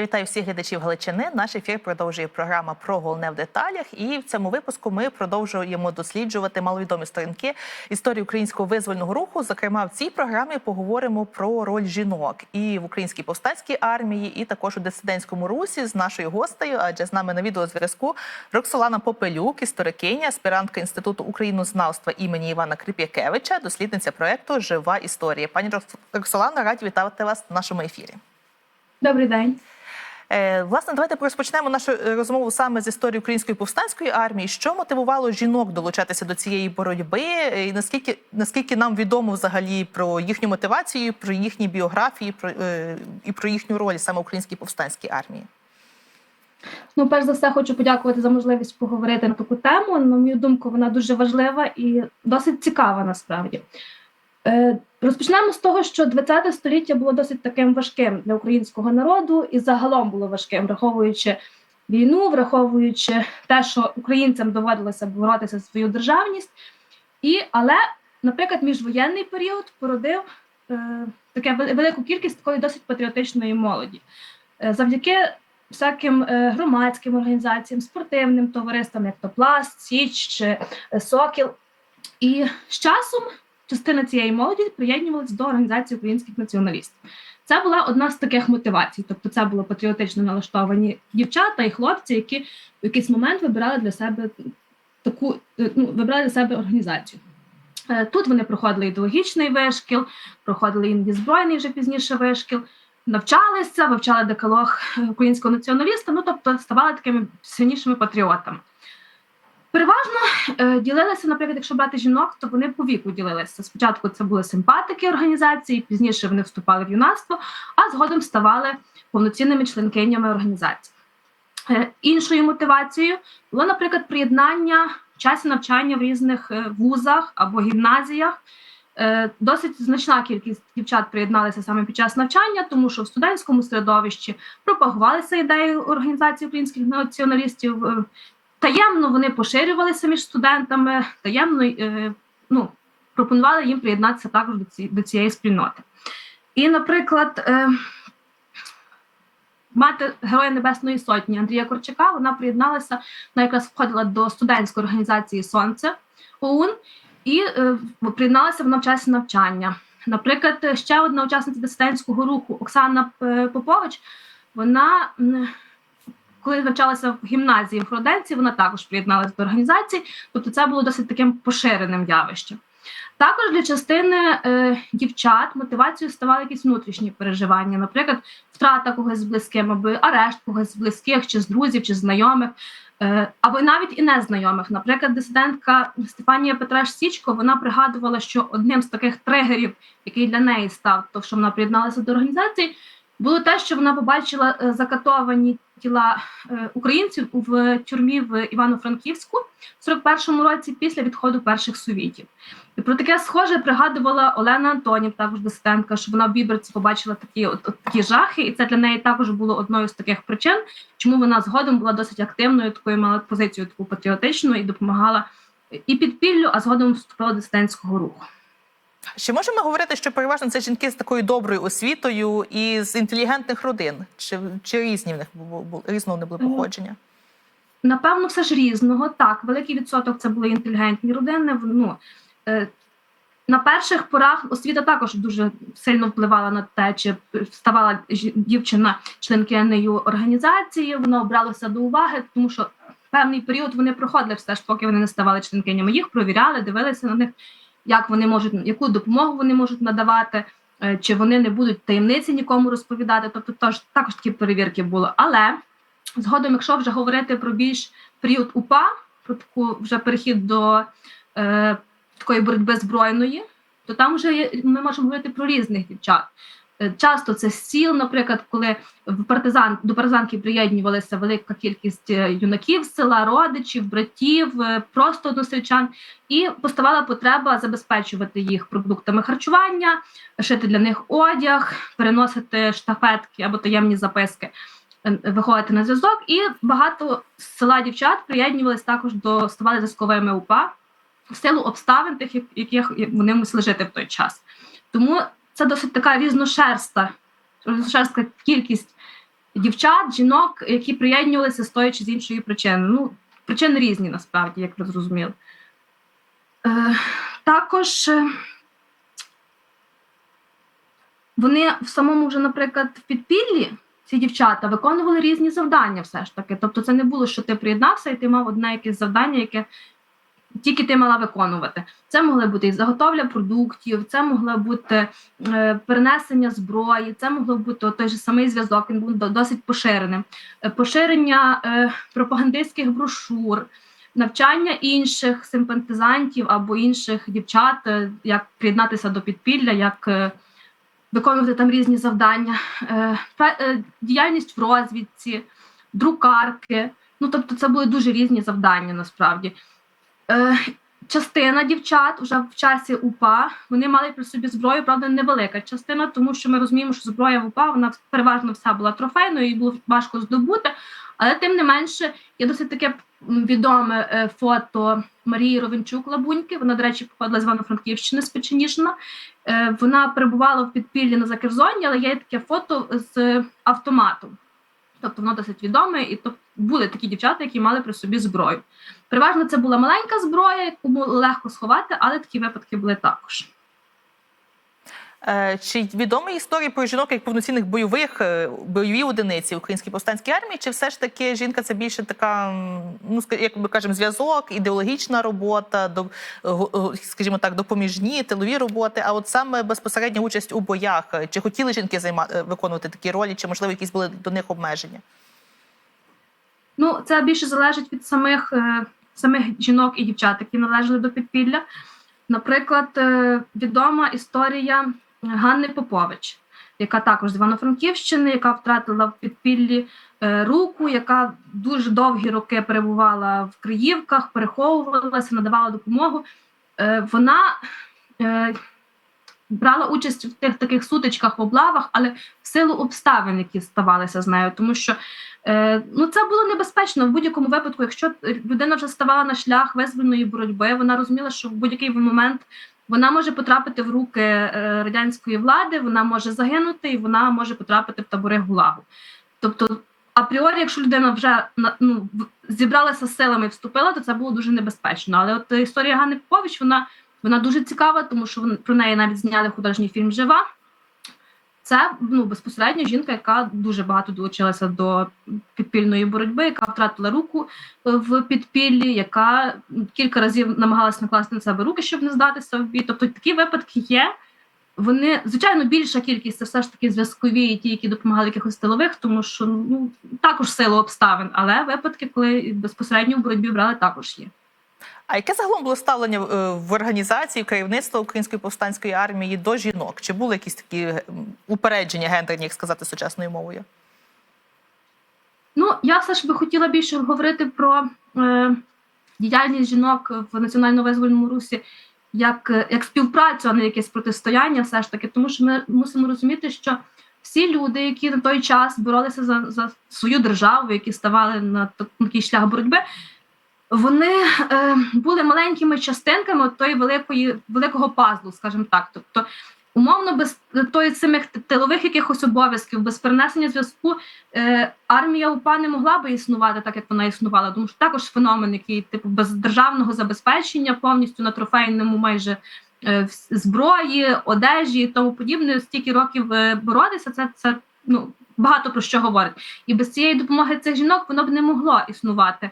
Я вітаю всіх глядачів Галичини. Наш ефір продовжує програма про головне в деталях. І в цьому випуску ми продовжуємо досліджувати маловідомі сторінки історії українського визвольного руху. Зокрема, в цій програмі поговоримо про роль жінок і в українській повстанській армії, і також у дисидентському русі з нашою гостею. Адже з нами на відеозв'язку Роксолана Попелюк, історикиня, аспірантка інституту українознавства імені Івана Крип'якевича, дослідниця проекту Жива історія. Пані Роксолана, раді вітати вас в нашому ефірі. Добрий день. Е, Власне, давайте розпочнемо нашу е, розмову саме з історії української повстанської армії. Що мотивувало жінок долучатися до цієї боротьби? Е, І наскільки наскільки нам відомо взагалі про їхню мотивацію, про їхні біографії, про і про їхню роль саме українській повстанській армії? Ну, перш за все, хочу подякувати за можливість поговорити на таку тему. На мою думку, вона дуже важлива і досить цікава насправді. Е, Розпочнемо з того, що ХХ століття було досить таким важким для українського народу і загалом було важким, враховуючи війну, враховуючи те, що українцям доводилося боротися за свою державність. І, Але, наприклад, міжвоєнний період породив е, таке велику кількість такої досить патріотичної молоді. Е, завдяки всяким е, громадським організаціям, спортивним товариствам, як то Пласт, Січ чи е, Сокіл. І з часом частина цієї молоді приєднувалась до організації українських націоналістів. Це була одна з таких мотивацій, тобто це були патріотично налаштовані дівчата і хлопці, які в якийсь момент вибирали для себе таку ну, вибирали для себе організацію. Е, Тут вони проходили ідеологічний вишкіл, проходили іноді збройний вже пізніше вишкіл, навчалися, вивчали декалог українського націоналіста, ну тобто ставали такими сильнішими патріотами. Переважно е, ділилися, наприклад, якщо брати жінок, то вони по віку ділилися. Спочатку це були симпатики організації, пізніше вони вступали в юнацтво, а згодом ставали повноцінними членкинями організації. Е, іншою мотивацією було, наприклад, приєднання в часі навчання в різних е, вузах або гімназіях. Досить значна кількість дівчат приєдналися саме під час навчання, тому що в студентському середовищі пропагувалися ідеї організації українських націоналістів. Таємно вони поширювалися між студентами, таємно е, ну, пропонували їм приєднатися також до, ці, до цієї спільноти. І, наприклад, е, мати Героя Небесної Сотні Андрія Корчака, вона приєдналася, вона якраз входила до студентської організації Сонце ОУН і е, приєдналася вона в часі навчання. Наприклад, ще одна учасниця дисидентського руху Оксана Попович, вона. Коли навчалася в гімназії в Хроденці, вона також приєдналася до організації, тобто це було досить таким поширеним явищем. Також для частини е, дівчат мотивацією ставали якісь внутрішні переживання, наприклад, втрата когось з близьким, або арешт когось з близьких, чи з друзів, чи знайомих, е, або навіть і незнайомих. Наприклад, дисидентка Стефанія Петраш Січко вона пригадувала, що одним з таких тригерів, який для неї став, то що вона приєдналася до організації, було те, що вона побачила е, закатовані тіла е, українців в тюрмі в Івано-Франківську в 41-му році після відходу перших совітів. І про таке схоже пригадувала Олена Антонів, також дисидентка, що вона в Біберці побачила такі от, от такі жахи, і це для неї також було одною з таких причин, чому вона згодом була досить активною, такою мала позицію таку патріотичну і допомагала і підпіллю, а згодом вступила до дисидентського руху. Чи можемо говорити, що переважно це жінки з такою доброю освітою і з інтелігентних родин? Чи, чи різні в них бу- бу- різного не було походження? Напевно, все ж різного. Так, великий відсоток це були інтелігентні родини. Ну, е, на перших порах освіта також дуже сильно впливала на те, чи ставала дівчина членкинею організації. Воно бралося до уваги, тому що певний період вони проходили все ж, поки вони не ставали членкинями. Їх провіряли, дивилися на них, як вони можуть, яку допомогу вони можуть надавати. е, Чи вони не будуть таємниці нікому розповідати? Тобто, тож також такі перевірки були. Але Згодом, якщо вже говорити про більш період УПА, про таку вже перехід до е, такої боротьби збройної, то там вже ми можемо говорити про різних дівчат. Е, Часто це сіл, наприклад, коли в партизан до партизанки приєднувалася велика кількість е, юнаків села, родичів, братів, е, просто односельчан, і поставала потреба забезпечувати їх продуктами харчування, шити для них одяг, переносити штафетки або таємні записки виходити на зв'язок, і багато з села дівчат приєднувалися також до ставали зв'язковими УПА в силу обставин, тих, яких вони мусили жити в той час. Тому це досить така різношерста, різношерстка кількість дівчат, жінок, які приєднувалися з тої чи з іншої причини. Ну, причини різні насправді, як ви зрозуміли. Е, також е, вони в самому вже, наприклад, в підпіллі ці дівчата виконували різні завдання, все ж таки. Тобто, це не було, що ти приєднався і ти мав одне якесь завдання, яке тільки ти мала виконувати. Це могли бути і заготовля продуктів, це могло бути е, перенесення зброї, це могло бути той же самий зв'язок, він був досить поширеним. Е, Поширення е, пропагандистських брошур, навчання інших симпатизантів або інших дівчат, як приєднатися до підпілля, як виконувати там різні завдання, діяльність в розвідці, друкарки. Ну, тобто, це були дуже різні завдання насправді. Е, частина дівчат вже в часі УПА вони мали при собі зброю, правда, невелика частина, тому що ми розуміємо, що зброя в УПА вона переважно вся була трофейною і було важко здобути. Але тим не менше є досить таке відоме е, фото Марії Ровенчук Лабуньки. Вона, до речі, походила з Івано-Франківщини з Печеніжина. Е, Вона перебувала в підпіллі на Закерзоні, але є таке фото з автоматом. Тобто воно досить відоме, і то були такі дівчата, які мали при собі зброю. Переважно це була маленька зброя, яку було легко сховати, але такі випадки були також. Е, Чи відомі історії про жінок як повноцінних бойових е, бойові одиниці української повстанської армії? Чи все ж таки жінка це більше така, ну як ми кажемо, зв'язок, ідеологічна робота, до го- скажімо так, допоміжні тилові роботи? А от саме безпосередня участь у боях, е, чи хотіли жінки займа е, виконувати такі ролі, чи можливо якісь були до них обмеження? Ну, це більше залежить від самих, е, самих жінок і дівчат, які належали до підпілля. Наприклад, е, відома історія Ганни Попович, яка також з Івано-Франківщини, яка втратила в підпіллі е, руку, яка дуже довгі роки перебувала в Криївках, переховувалася, надавала допомогу. Вона брала участь в тих таких сутичках, в облавах, але в силу обставин, які ставалися з нею, тому що Е, ну, це було небезпечно в будь-якому випадку. Якщо людина вже ставала на шлях визвольної боротьби, вона розуміла, що в будь-який момент вона може потрапити в руки е, радянської влади, вона може загинути і вона може потрапити в табори гулагу. Тобто, апріорі, якщо людина вже ну, зібралася силами і вступила, то це було дуже небезпечно. Але от історія Ганни Попович, вона, вона дуже цікава, тому що про неї навіть зняли художній фільм Жива. Це ну безпосередньо жінка, яка дуже багато долучилася до підпільної боротьби, яка втратила руку е, в підпіллі, яка кілька разів намагалася накласти на себе руки, щоб не здатися в бій. Тобто такі випадки є. Вони, звичайно, більша кількість це все ж таки зв'язкові, і ті, які допомагали якихось тилових, тому що ну також силу обставин, але випадки, коли безпосередньо в боротьбі брали, також є. А яке загалом було ставлення е, в організації керівництва Української повстанської армії до жінок? Чи були якісь такі упередження гендерні, як сказати сучасною мовою? Ну, я все ж би хотіла більше говорити про е, діяльність жінок в національно-визвольному русі як, е, як співпрацю, а не якесь протистояння, все ж таки, тому що ми мусимо розуміти, що всі люди, які на той час боролися за, за свою державу, які ставали на такий шлях боротьби, вони е, були маленькими частинками тої великої великого пазлу, скажімо так. Тобто, умовно, без тої самих тилових якихось обов'язків, без перенесення зв'язку, е, армія УПА не могла би існувати так, як вона існувала, тому що також феномен, який типу без державного забезпечення, повністю на трофейному майже е, зброї, одежі і тому подібне, стільки років е, боротися, це, це ну, багато про що говорить. І без цієї допомоги цих жінок воно б не могло існувати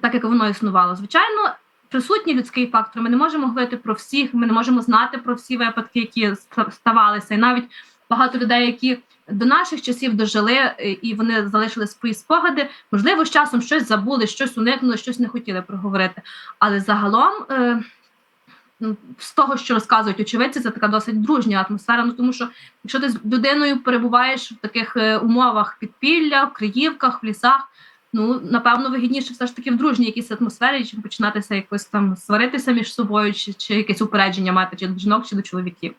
так, як воно існувало. Звичайно, присутній людський фактор. Ми не можемо говорити про всіх, ми не можемо знати про всі випадки, які ставалися. І навіть багато людей, які до наших часів дожили, е, і вони залишили свої спогади, можливо, з часом щось забули, щось уникнули, щось не хотіли проговорити. Але загалом. Е, ну, з того, що розказують очевидці, це така досить дружня атмосфера. Ну тому що якщо ти з людиною перебуваєш в таких е, умовах підпілля, в Криївках, в лісах, ну напевно вигідніше все ж таки в дружній якійсь атмосфері, чим починатися якось там сваритися між собою, чи, чи якесь упередження мати чи до жінок, чи до чоловіків.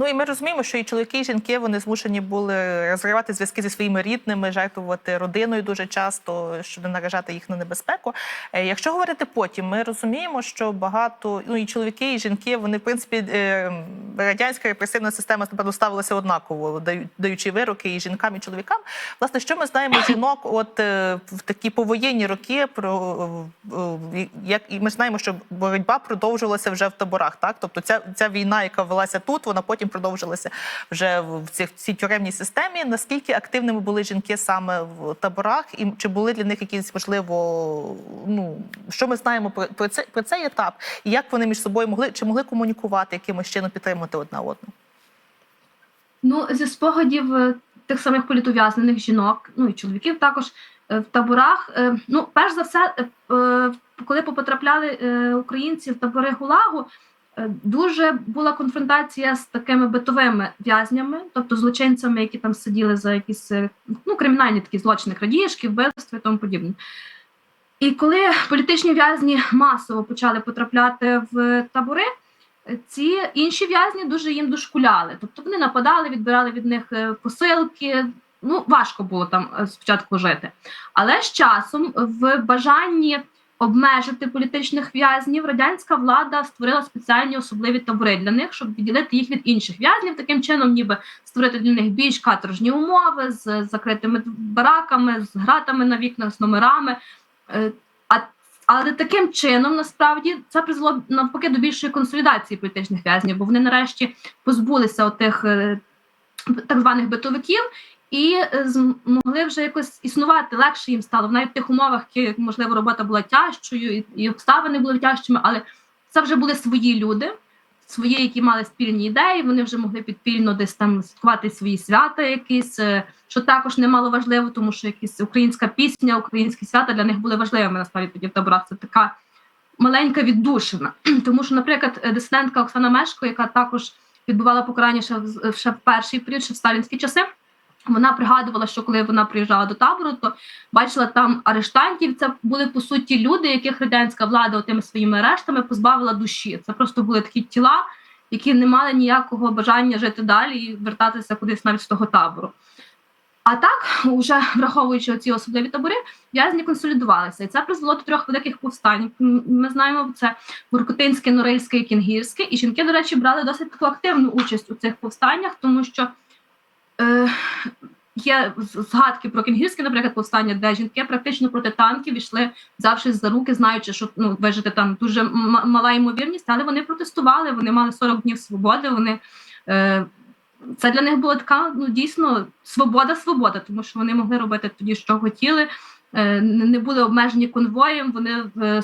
Ну і ми розуміємо, що і чоловіки, і жінки вони змушені були розривати зв'язки зі своїми рідними, жертвувати родиною дуже часто, щоб не наражати їх на небезпеку. Е, Якщо говорити потім, ми розуміємо, що багато ну і чоловіки, і жінки вони в принципі е, радянська репресивна система ставилася однаково, даю- даючи вироки і жінкам, і чоловікам. Власне, що ми знаємо жінок, от е, в такі повоєнні роки, про як і ми знаємо, що боротьба продовжувалася вже в таборах. Так, тобто ця ця війна, яка велася тут, вона потім продовжилася вже в цих цій тюремній системі. Наскільки активними були жінки саме в таборах, і чи були для них якісь можливо, ну що ми знаємо про, про це про цей етап, і як вони між собою могли чи могли комунікувати якимось чином підтримувати одна одну? Ну, зі спогадів е, тих самих політов'язнених жінок, ну і чоловіків також е, в таборах. е, Ну, перш за все, коли потрапляли українці в табори Гулагу, дуже була конфронтація з такими битовими в'язнями, тобто злочинцями, які там сиділи за якісь е, ну, кримінальні такі злочини, крадіжки, вбивства і тому подібне. І коли політичні в'язні масово почали потрапляти в табори, ці інші в'язні дуже їм дошкуляли. Тобто вони нападали, відбирали від них е, посилки. Ну, важко було там е, спочатку жити. Але з часом, в бажанні обмежити політичних в'язнів, радянська влада створила спеціальні особливі табори для них, щоб відділити їх від інших в'язнів, таким чином, ніби створити для них більш каторжні умови з закритими бараками, з гратами на вікнах, з номерами. Е, але таким чином насправді це призвело навпаки до більшої консолідації політичних в'язнів, бо вони нарешті позбулися отих е, так званих битовиків і е, змогли вже якось існувати легше їм стало. Навіть в тих умовах, які можливо робота була тяжчою, і, обставини були тяжчими, але це вже були свої люди. Свої, які мали спільні ідеї, вони вже могли підпільно десь там святкувати свої свята, якісь е, що також немало важливо, тому що якісь українська пісня, українські свята для них були важливими насправді тоді в таборах. Це така маленька віддушина. Тому що, наприклад, е, дисидентка Оксана Мешко, яка також відбувала покарання ще в ще в перший період, ще в сталінські часи. Вона пригадувала, що коли вона приїжджала до табору, то бачила там арештантів. Це були по суті люди, яких радянська влада тими своїми арештами позбавила душі. Це просто були такі тіла, які не мали ніякого бажання жити далі і вертатися кудись навіть з того табору. А так, вже враховуючи ці особливі табори, в'язні консолідувалися. І це призвело до трьох великих повстань. Ми знаємо, це Воркутинське, Норильське і Кінгірське. І жінки, до речі, брали досить таку активну участь у цих повстаннях, тому що е, є згадки про Кінгірське, наприклад, повстання, де жінки практично проти танків йшли, взявшись за руки, знаючи, що ну, вижити там дуже мала ймовірність, але вони протестували, вони мали 40 днів свободи. Вони е, це для них була така ну дійсно свобода, свобода, тому що вони могли робити тоді, що хотіли, е, не були обмежені конвоєм. Вони е,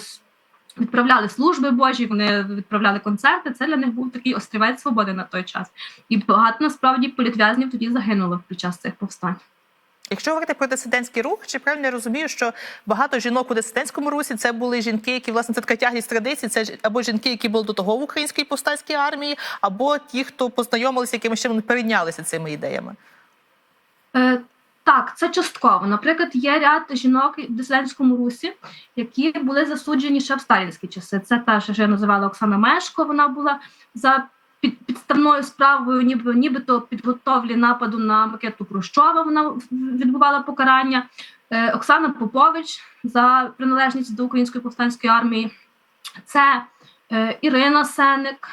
відправляли служби Божі, вони відправляли концерти. Це для них був такий острівець свободи на той час. І багато насправді політв'язнів тоді загинуло під час цих повстань. Якщо говорити про дисидентський рух, чи правильно я розумію, що багато жінок у дисидентському русі це були жінки, які власне це така тяглість традицій, це або жінки, які були до того в українській повстанській армії, або ті, хто познайомилися якимось чином перейнялися цими ідеями. Це частково. Наприклад, є ряд жінок в дисидентському русі, які були засуджені ще в сталінські часи. Це та, що я називала Оксана Мешко. Вона була за під, підставною справою, ніби нібито підготовлі нападу на макету Хрущова. Вона відбувала покарання. Е, Оксана Попович за приналежність до української повстанської армії. Це е, Ірина Сеник,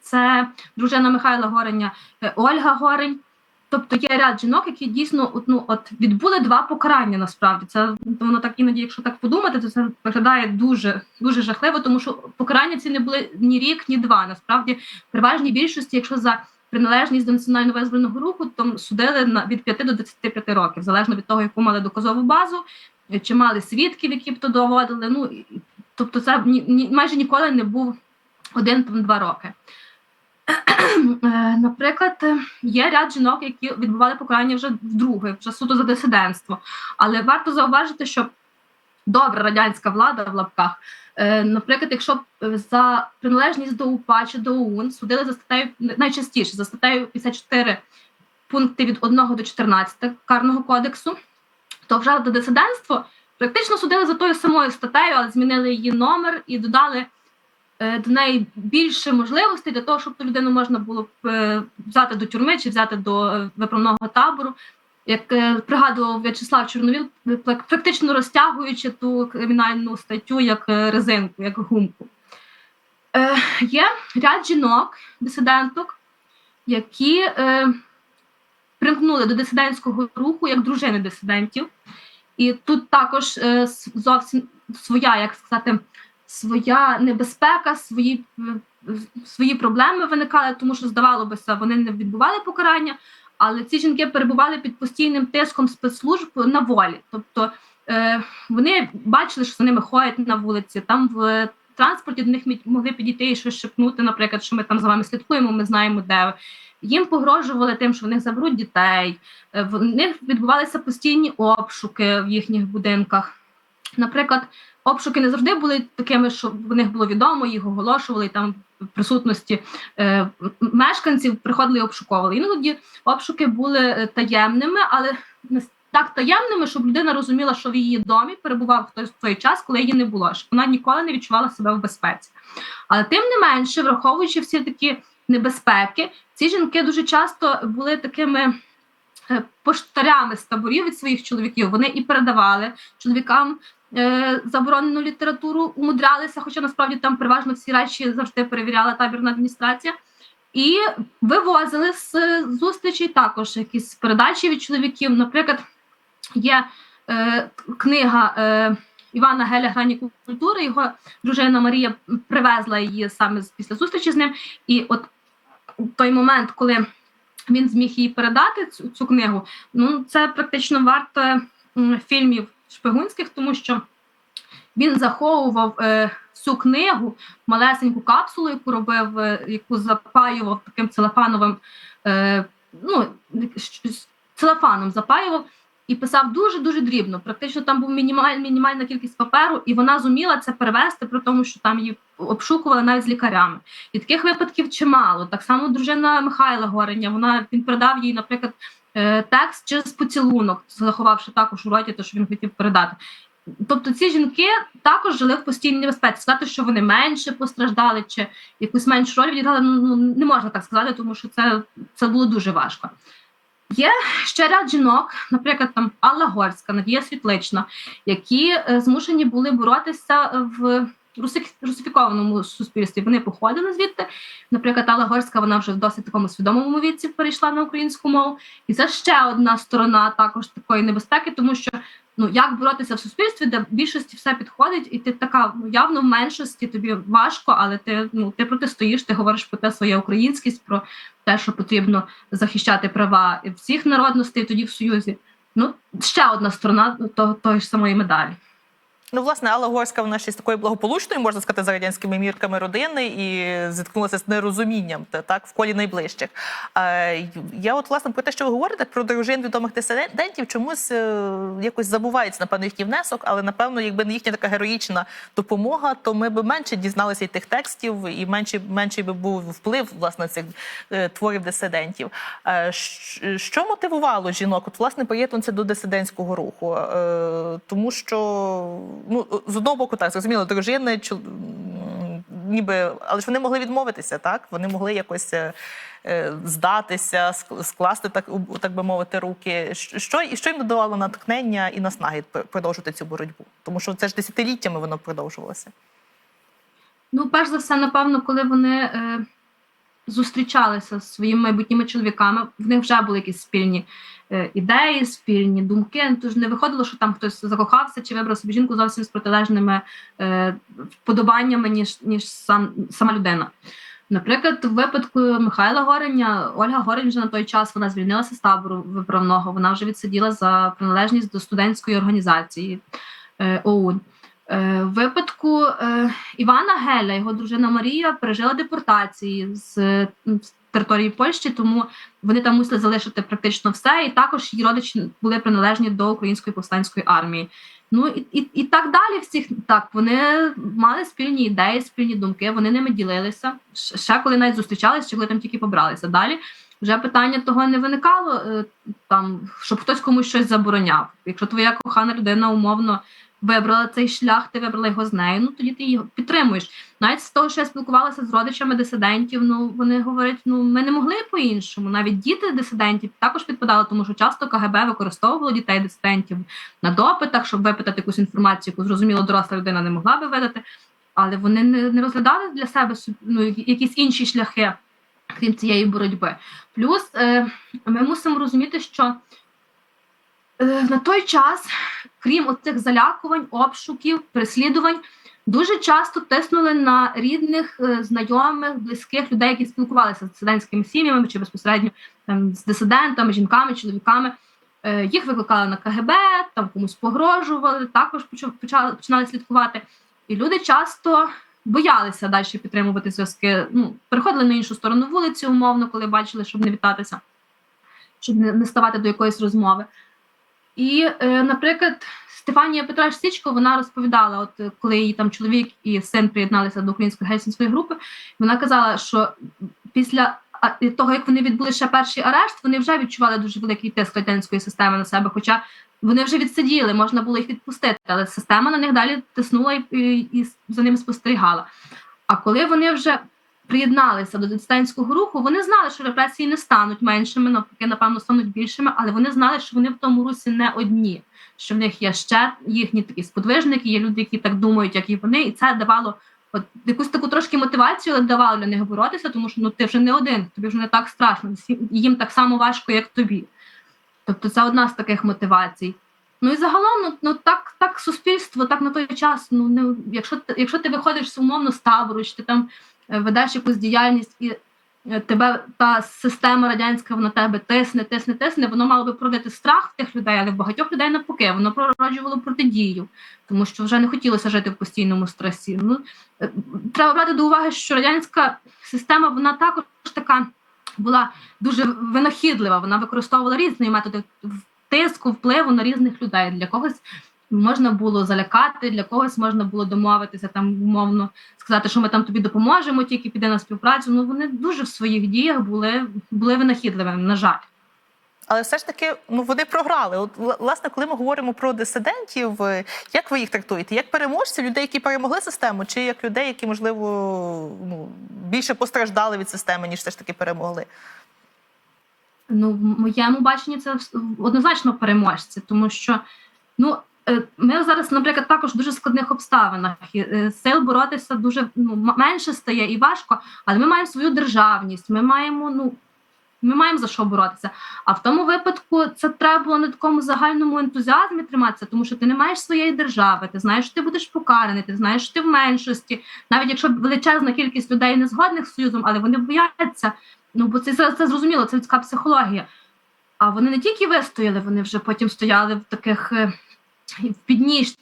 це дружина Михайла Гореня, е, Ольга Горень. Тобто є ряд жінок, які дійсно ну, от відбули два покарання. Насправді це воно так іноді, якщо так подумати, то це виглядає дуже дуже жахливо, тому що покарання ці не були ні рік, ні два. Насправді, переважній більшості, якщо за приналежність до національно визвольного руху, то судили на від 5 до 25 років, залежно від того, яку мали доказову базу, чи мали свідків, які б то доводили. Ну тобто, це ні, ні, майже ніколи не був один-два роки. Е, Наприклад, е, є ряд жінок, які відбували покарання вже вдруге, вже суто за дисидентство. Але варто зауважити, що добра радянська влада в лапках, е, наприклад, якщо за приналежність до УПА чи до ОУН судили за статтею найчастіше за статтею 54 пункти від 1 до 14 карного кодексу, то вже до дисидентства практично судили за тою самою статтею, але змінили її номер і додали до неї більше можливостей для того, щоб ту людину можна було б е, взяти до тюрми чи взяти до е, виправного табору. Як е, пригадував В'ячеслав Чорновіл, практично розтягуючи ту кримінальну статтю як е, резинку, як гумку. Е, є ряд жінок, дисиденток, які е, примкнули до дисидентського руху як дружини дисидентів. І тут також е, зовсім своя, як сказати, своя небезпека, свої, свої проблеми виникали, тому що, здавалося, вони не відбували покарання, але ці жінки перебували під постійним тиском спецслужб на волі. Тобто е, вони бачили, що за ними ходять на вулиці, там в транспорті до них могли підійти і щось шепнути, наприклад, що ми там за вами слідкуємо, ми знаємо, де. Їм погрожували тим, що в них заберуть дітей, е, в них відбувалися постійні обшуки в їхніх будинках. Наприклад, обшуки не завжди були такими, що в них було відомо, їх оголошували там в присутності е, мешканців приходили і обшуковували. Іноді обшуки були е, таємними, але не так таємними, щоб людина розуміла, що в її домі перебував хтось в той час, коли її не було, щоб вона ніколи не відчувала себе в безпеці. Але тим не менше, враховуючи всі такі небезпеки, ці жінки дуже часто були такими е, поштарями з таборів від своїх чоловіків. Вони і передавали чоловікам заборонену літературу, умудрялися, хоча насправді там переважно всі речі завжди перевіряла табірна адміністрація. І вивозили з зустрічей також якісь передачі від чоловіків. Наприклад, є е, книга е, Івана Геля Грані культури. Його дружина Марія привезла її саме після зустрічі з ним. І от той момент, коли він зміг їй передати цю, цю книгу, ну це практично варто фільмів шпигунських, тому що він заховував е, всю книгу, малесеньку капсулу, яку робив, е, яку запаював таким целофановим, е, ну, целофаном запаював. І писав дуже дуже дрібно. Практично там був мінімаль, мінімальна кількість паперу, і вона зуміла це перевести, при тому, що там її обшукували навіть з лікарями. І таких випадків чимало. Так само дружина Михайла Гореня. Вона він передав їй, наприклад, текст через поцілунок, заховавши також у роті, те, що він хотів передати. Тобто ці жінки також жили в постійній небезпеці. Сказати, що вони менше постраждали чи якусь меншу роль відіграли, ну ну, не можна так сказати, тому що це, це було дуже важко. Є ще ряд жінок, наприклад, там Алла Горська, Надія Світлична, які е, змушені були боротися в русифікованому суспільстві. Вони походили звідти. Наприклад, Алла Горська, вона вже в досить такому свідомому віці перейшла на українську мову. І це ще одна сторона також такої небезпеки, тому що ну як боротися в суспільстві, де більшості все підходить, і ти така ну, явно в меншості, тобі важко, але ти ну ти протистоїш, ти говориш про те своє українськість, про те, що потрібно захищати права всіх народностей тоді в Союзі. Ну, ще одна сторона того, тої ж самої медалі. Ну, власне, Алла Горська вона ще з такої благополучної, можна сказати, за радянськими мірками родини і зіткнулася з нерозумінням та так в колі найближчих. Я от власне про те, що ви говорите про дружин відомих дисидентів, чомусь е, якось забувається напевно їхній внесок, але напевно, якби не їхня така героїчна допомога, то ми б менше дізналися і тих текстів, і менше менший би був вплив власне цих е, творів дисидентів. Е, що мотивувало жінок? От власне приєднуватися до дисидентського руху, тому що ну з одного боку, так зрозуміло, дружини чол- ніби, але ж вони могли відмовитися, так вони могли якось. е, е, Здатися, скласти так, так би мовити, руки. Що, і що їм додавало натхнення і наснаги пр- продовжувати цю боротьбу? Тому що це ж десятиліттями воно продовжувалося. Ну, перш за все, напевно, коли вони е, зустрічалися з своїми майбутніми чоловіками, в них вже були якісь спільні е, ідеї, спільні думки. Ну, Тож не виходило, що там хтось закохався чи вибрав собі жінку зовсім з протилежними е, вподобаннями, ніж, ніж сам, сама людина. Наприклад, в випадку Михайла Гореня, Ольга Горень вже на той час вона звільнилася з табору виправного. Вона вже відсиділа за приналежність до студентської організації е, ОУН. Е, В випадку е, Івана Геля, його дружина Марія, пережила депортації з, території Польщі, тому вони там мусили залишити практично все. І також її родичі були приналежні до української повстанської армії. Ну і, і, і так далі. Всіх так вони мали спільні ідеї, спільні думки. Вони ними ділилися. Ще коли навіть зустрічалися, чи коли там тільки побралися. Далі вже питання того не виникало, е, там щоб хтось комусь щось забороняв. Якщо твоя кохана людина умовно вибрала цей шлях, ти вибрала його з нею, ну тоді ти його підтримуєш. Навіть з того, що я спілкувалася з родичами дисидентів, ну вони говорять, ну ми не могли по-іншому. Навіть діти дисидентів також підпадали, тому що часто КГБ використовувало дітей дисидентів на допитах, щоб випитати якусь інформацію, яку зрозуміло доросла людина не могла би видати. Але вони не, не розглядали для себе ну, якісь інші шляхи, крім цієї боротьби. Плюс е, ми мусимо розуміти, що е, на той час, крім оцих залякувань, обшуків, переслідувань, дуже часто тиснули на рідних, е, знайомих, близьких людей, які спілкувалися з дисидентськими сім'ями чи безпосередньо там, з дисидентами, жінками, чоловіками. Е, Їх викликали на КГБ, там комусь погрожували, також почали починали слідкувати. І люди часто боялися далі підтримувати зв'язки. Ну, переходили на іншу сторону вулиці, умовно, коли бачили, щоб не вітатися, щоб не ставати до якоїсь розмови. І, е, наприклад, Стефанія Петраш Січко вона розповідала, от коли її там чоловік і син приєдналися до української гельсінської групи, вона казала, що після того, як вони відбули ще перший арешт, вони вже відчували дуже великий тиск радянської системи на себе. Хоча вони вже відсиділи, можна було їх відпустити, але система на них далі тиснула і, і, і за ними спостерігала. А коли вони вже приєдналися до дисидентського руху, вони знали, що репресії не стануть меншими, навпаки, напевно, стануть більшими, але вони знали, що вони в тому русі не одні, що в них є ще їхні такі сподвижники, є люди, які так думають, як і вони, і це давало. От якусь таку трошки мотивацію але давало для них боротися, тому що ну ти вже не один, тобі вже не так страшно, їм так само важко, як тобі. Тобто це одна з таких мотивацій. Ну і загалом, ну, ну так, так суспільство, так на той час. Ну не якщо ти, якщо ти виходиш умовно з табору, чи ти там ведеш якусь діяльність і е, тебе та система радянська вона тебе тисне, тисне, тисне, воно мало би продати страх в тих людей, але в багатьох людей навпаки, воно породжувало протидію, тому що вже не хотілося жити в постійному стресі. Ну е, треба брати до уваги, що радянська система вона також така була дуже винахідлива. Вона використовувала різні методи тиску, впливу на різних людей. Для когось можна було залякати, для когось можна було домовитися, там умовно сказати, що ми там тобі допоможемо, тільки піде на співпрацю. Ну вони дуже в своїх діях були, були винахідливими, на жаль. Але все ж таки, ну вони програли. От власне, коли ми говоримо про дисидентів, е, як ви їх трактуєте? Як переможців, людей, які перемогли систему, чи як людей, які можливо ну більше постраждали від системи, ніж все ж таки перемогли? Ну, в моєму баченні це однозначно переможці, тому що ну. Е, Ми зараз, наприклад, також в дуже складних обставинах. Е, Сил боротися дуже ну, менше стає і важко, але ми маємо свою державність, ми маємо, ну, ми маємо за що боротися. А в тому випадку це треба було на такому загальному ентузіазмі триматися, тому що ти не маєш своєї держави, ти знаєш, що ти будеш покараний, ти знаєш, що ти в меншості, навіть якщо величезна кількість людей не згодних з союзом, але вони бояться. Ну, бо це, це, це зрозуміло, це людська психологія. А вони не тільки вистояли, вони вже потім стояли в таких е, підніж,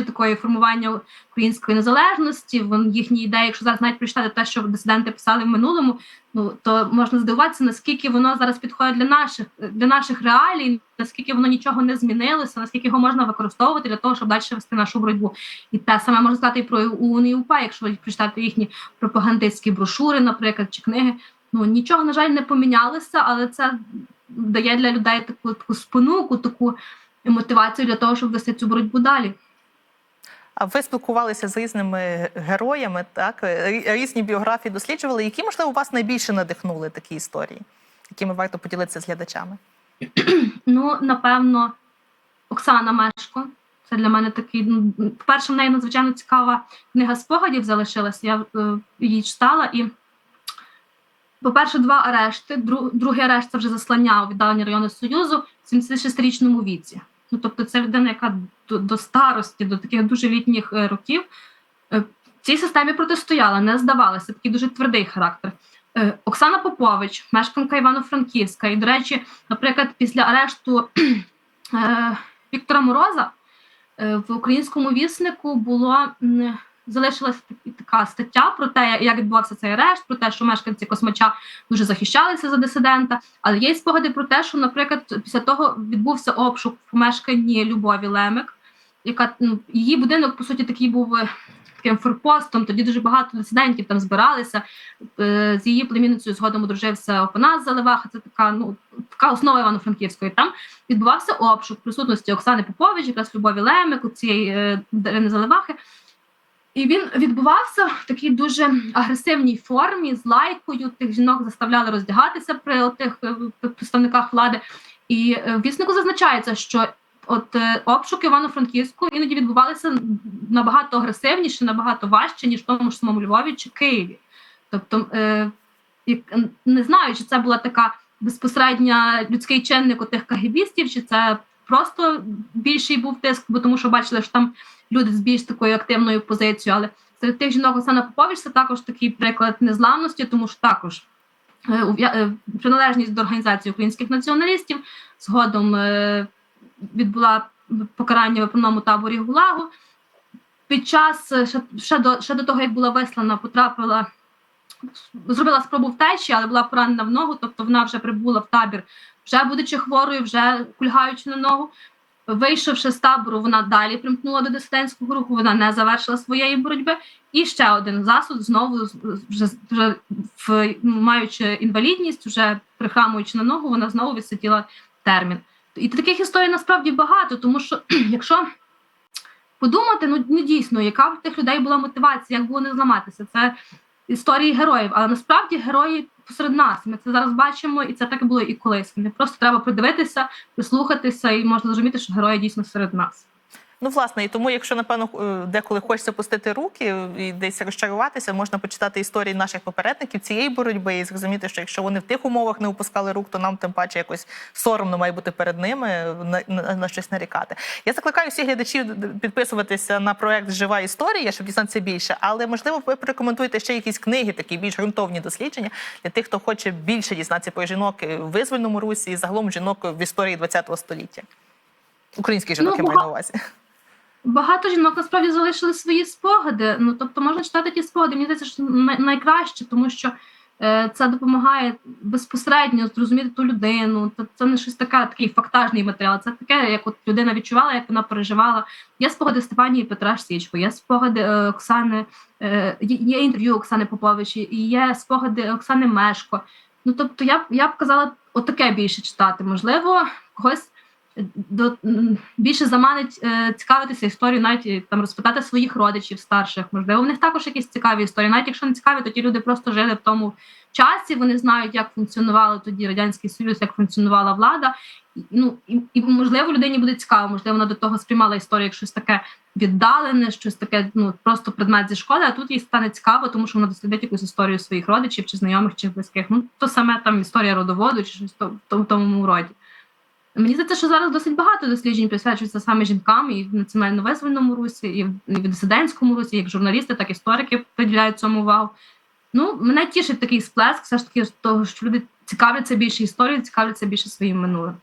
е, такої формування української незалежності. Вон їхні ідеї, якщо зараз навіть прочитати те, що дисиденти писали в минулому, ну то можна здивуватися, наскільки воно зараз підходить для наших для наших реалій, наскільки воно нічого не змінилося, наскільки його можна використовувати для того, щоб далі вести нашу боротьбу. І те саме можна сказати і про УН і УПА, якщо прочитати їхні пропагандистські брошури, наприклад, чи книги. Ну нічого, на жаль, не помінялося, але це дає для людей таку таку спонуку, таку мотивацію для того, щоб вести цю боротьбу далі. А ви спілкувалися з різними героями, так різні біографії досліджували. Які можливо вас найбільше надихнули такі історії, якими варто поділитися з глядачами? Ну, напевно, Оксана Мешко. Це для мене такий. Ну, по-перше, в неї надзвичайно цікава книга спогадів залишилася. Я е, її читала і. По-перше, два арешти. Дру- другий арешт це вже заслання у віддалені райони Союзу в 76-річному віці. Ну, тобто, це людина, яка до, до старості, до таких дуже літніх е, років е, цій системі протистояла, не здавалася, такий дуже твердий характер. Е, Оксана Попович, мешканка Івано-Франківська. І, до речі, наприклад, після арешту Віктора Мороза в українському віснику було залишилася така стаття про те, як відбувався цей арешт, про те, що мешканці космача дуже захищалися за дисидента. Але є спогади про те, що, наприклад, після того відбувся обшук в помешканні Любові Лемик, яка ну, її будинок, по суті, такий був. е, таким форпостом. Тоді дуже багато дисидентів там збиралися. Е, З її племінницею згодом одружився Опанас Заливаха. Це така ну така основа Івано-Франківської. Там відбувався обшук присутності Оксани Попович, якраз Любові Лемик, цієї е, Дарини Заливахи. І він відбувався в такій дуже агресивній формі з лайкою. Тих жінок заставляли роздягатися при тих представниках влади. І е, в віснику зазначається, що от е, обшуки Івано-Франківську іноді відбувалися набагато агресивніше, набагато важче, ніж в тому ж самому Львові чи Києві. Тобто, е, не знаю, чи це була така безпосередня людський чинник у тих кагібістів, чи це просто більший був тиск, бо тому що бачили, що там люди з більш такою активною позицією. Але серед тих жінок Оксана Попович це також такий приклад незламності, тому що також е, е, приналежність до організації українських націоналістів згодом е, відбула покарання в виправному таборі ГУЛАГу. Під час ще, до, ще до того, як була вислана, потрапила, зробила спробу втечі, але була поранена в ногу, тобто вона вже прибула в табір, вже будучи хворою, вже кульгаючи на ногу. Вийшовши з табору, вона далі примкнула до дисидентського руху, вона не завершила своєї боротьби. І ще один засуд знову вже, вже в, маючи інвалідність, вже прихрамуючи на ногу, вона знову відсиділа термін. І таких історій насправді багато, тому що якщо подумати, ну, ну дійсно, яка в тих людей була мотивація, як було не зламатися, це історії героїв. Але насправді герої посеред нас. Ми це зараз бачимо, і це так було і колись. Не просто треба придивитися, прислухатися, і можна зрозуміти, що герої дійсно серед нас. Ну, власне, і тому, якщо напевно е, деколи хочеться пустити руки і десь розчаруватися, можна почитати історії наших попередників цієї боротьби і зрозуміти, що якщо вони в тих умовах не опускали рук, то нам тим паче якось соромно має бути перед ними на, на, на щось нарікати. Я закликаю всіх глядачів підписуватися на проект Жива історія, щоб дізнатися більше. Але можливо, ви порекомендуєте ще якісь книги, такі більш ґрунтовні дослідження для тих, хто хоче більше дізнатися про жінок в визвольному русі і загалом жінок в історії ХХ століття. Українських жінок Ну, я маю на увазі. Багато жінок насправді залишили свої спогади. Ну тобто можна читати ті спогади. Мені здається, що найкраще, тому що е, це допомагає безпосередньо зрозуміти ту людину. Це, це не щось таке, такий фактажний матеріал. Це таке, як от людина відчувала, як вона переживала. Є спогади Стефанії Петра Січко, є спогади е, Оксани, е, є інтерв'ю Оксани Попович, і є спогади Оксани Мешко. Ну тобто, я б я б казала, отаке більше читати. Можливо, когось до більше заманить е, цікавитися історією, навіть е, там розпитати своїх родичів старших. Можливо, в них також якісь цікаві історії. Навіть якщо не цікаві, то ті люди просто жили в тому часі. Вони знають, як функціонувало тоді радянський союз, як функціонувала влада. Ну і, і можливо, людині буде цікаво, можливо, вона до того сприймала історію як щось таке віддалене, щось таке, ну просто предмет зі школи. А тут їй стане цікаво, тому що вона дослідить якусь історію своїх родичів чи знайомих, чи близьких. Ну то саме там історія родоводу, чи щось в тому роді. Мені здається, що зараз досить багато досліджень присвячується саме жінкам і в національно-визвольному русі, і в дисидентському русі, як журналісти, так і історики приділяють цьому увагу. Ну, мене тішить такий сплеск, все ж таки, того, що люди цікавляться більше історією, цікавляться більше своїм минулим.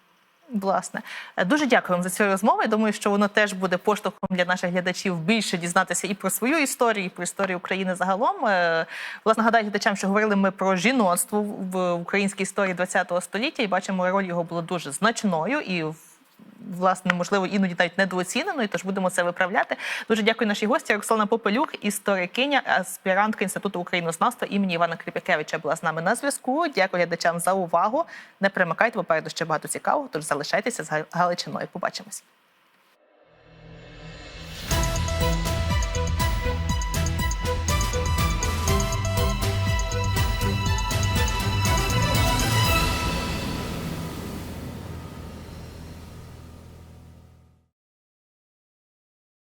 Власне, Е, дуже дякую вам за цю розмову. Я думаю, що воно теж буде поштовхом для наших глядачів більше дізнатися і про свою історію, і про історію України загалом. Е, Власне, гадаю глядачам, що говорили ми про жіноцтво в українській історії ХХ століття, і бачимо, роль його була дуже значною і власне, можливо, іноді навіть недооціненою, тож будемо це виправляти. Дуже дякую нашій гості Роксолана Попелюх, історикиня, аспірантка Інституту українознавства імені Івана Кріпякевича була з нами на зв'язку. Дякую глядачам за увагу. Не перемикайте, попереду ще багато цікавого, тож залишайтеся з Галичиною. Побачимось.